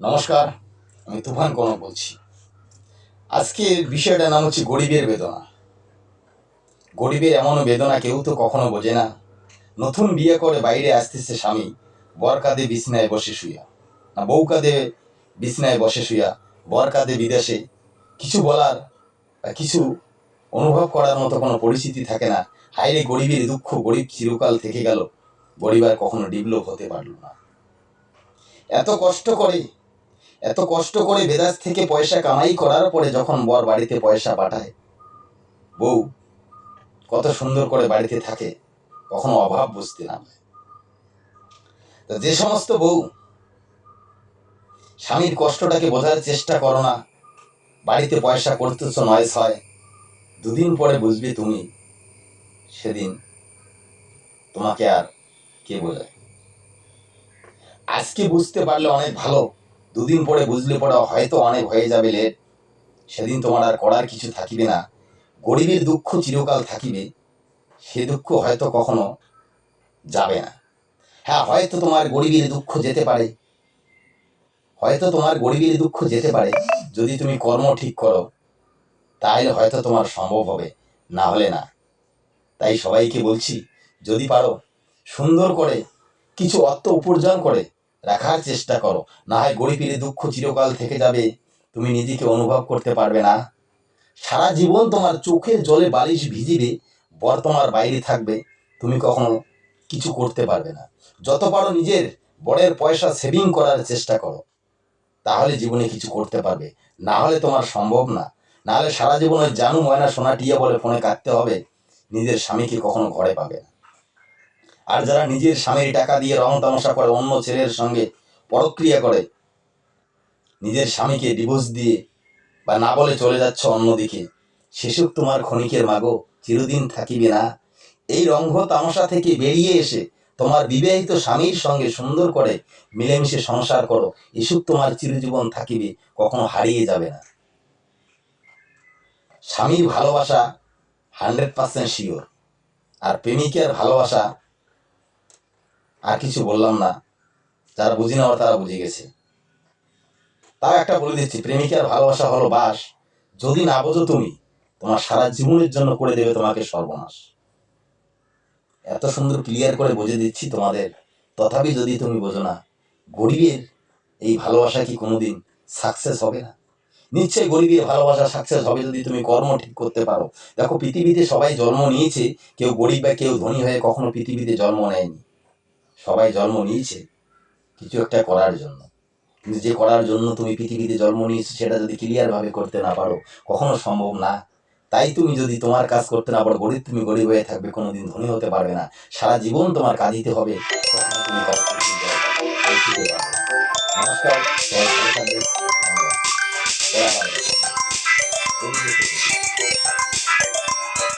নমস্কার, আমি তুফান কনক বলছি। আজকের বিষয়টার নাম হচ্ছে গরিবের বেদনা। গরিবের এমন বেদনা কেউ তো কখনো বোঝে না। নতুন বিয়ে করে বাইরে আসতেছে স্বামী বর কাঁধে বিছনায় বসে শুয়া না বউ কাঁধে বিছনায় বসে শুয়া বর কাঁধে বিদেশে। কিছু বলার বা কিছু অনুভব করার মতো কোনো পরিস্থিতি থাকে না। হাইরে গরিবের দুঃখ, গরিব চিরকাল থেকে গেল। গরিব আর কখনো ডেভেলপ হতে পারল না। এত কষ্ট করে এত কষ্ট করে বেদাস থেকে পয়সা কামাই করার পরে যখন বর বাড়িতে পয়সা পাঠায়, বউ, কত সুন্দর করে বাড়িতে থাকে, কখনো অভাব বুঝতে না যে সমস্ত বউ, স্বামীর কষ্টটাকে বোঝার চেষ্টা করো না, বাড়িতে পয়সা করতেছ নয় ছয়, দুদিন পরে বুঝবে তুমি, সেদিন তোমাকে আর কে বোঝায়? আজকে বুঝতে পারলে অনেক ভালো। দুদিন পরে বুঝলে পরে হয়তো অনেক হয়ে যাবে লেট সেদিন তোমার আর করার কিছু থাকিবে না। গরিবের দুঃখ চিরকাল থাকিবে। সে দুঃখ হয়তো কখনো যাবে না। হ্যাঁ হয়তো তোমার গরিবের দুঃখ যেতে পারে। হয়তো তোমার গরিবের দুঃখ যেতে পারে। যদি তুমি কর্ম ঠিক করো, তাহলে হয়তো তোমার সম্ভব হবে। না হলে না। তাই সবাইকে বলছি, যদি পারো, সুন্দর করে কিছু অর্থ উপার্জন করে রাখার চেষ্টা করো। না হয় গরিবের দুঃখ চিরকাল থেকে যাবে, তুমি নিজেকে অনুভব করতে পারবে না। সারা জীবন তোমার চোখের জলে বালিশ ভিজিবে, বর তোমার বাইরে থাকবে, তুমি কখনো কিছু করতে পারবে না। যত পারো নিজের বরের পয়সা সেভিং করার চেষ্টা করো। তাহলে জীবনে কিছু করতে পারবে। না হলে তোমার সম্ভব না। না হলে সারা জীবন জানু ময়না সোনা টিয়া বলে ফোনে কাটতে হবে। নিজের স্বামীকে কখনো ঘরে পাবে না। আর যারা নিজের স্বামীর টাকা দিয়ে রং তামাশা করে, অন্য ছেলের সঙ্গে পরক্রিয়া করে, নিজের স্বামীকে ডিভোর্স দিয়ে বা না বলে চলে যাচ্ছে অন্যদিকে, সেসব তোমার ক্ষণিকের মাগো, চিরদিন থাকিবে না। এই রঙ্গ তামাশা থেকে বেরিয়ে এসে তোমার বিবাহিত স্বামীর সঙ্গে সুন্দর করে মিলেমিশে সংসার করো, এসব তোমার চিরজীবন থাকিবে, কখনো হারিয়ে যাবে না। স্বামীর ভালোবাসা হান্ড্রেড পার্সেন্ট শিওর আর প্রেমিকের ভালোবাসা আর কিছু বললাম না। যারা বুঝি না তারা বুঝে গেছে। তাও একটা বলে দিচ্ছি, প্রেমিকার ভালোবাসা হলো বাস। যদি না বোঝো তুমি, তোমার সারা জীবনের জন্য করে দেবে তোমাকে সর্বনাশ। এত সুন্দর ক্লিয়ার করে বুঝে দিচ্ছি তোমাদের। তথাপি যদি তুমি বোঝো না, গরিবের এই ভালোবাসা কি কোনোদিন সাকসেস হবে না? নিশ্চয়ই গরিবের ভালোবাসা সাকসেস হবে যদি তুমি কর্ম ঠিক করতে পারো। দেখো, পৃথিবীতে সবাই জন্ম নিয়েছে, কেউ গরিব বা কেউ ধনী হয়ে কখনো পৃথিবীতে জন্ম নেয়নি। সবাই জন্ম নিয়েছে, কিছু একটা করার জন্য। কিন্তু যে করার জন্য তুমি পৃথিবীতে জন্ম নিয়েছো, সেটা যদি ক্লিয়ারভাবে করতে না পারো, কখনো সম্ভব না। তাই তুমি যদি তোমার কাজ করতে না পারো, গরিব তুমি গরিব হয়ে থাকবে, কোনোদিন ধনী হতে পারবে না। সারা জীবন তোমার কাঁদিতে হবে। নমস্কার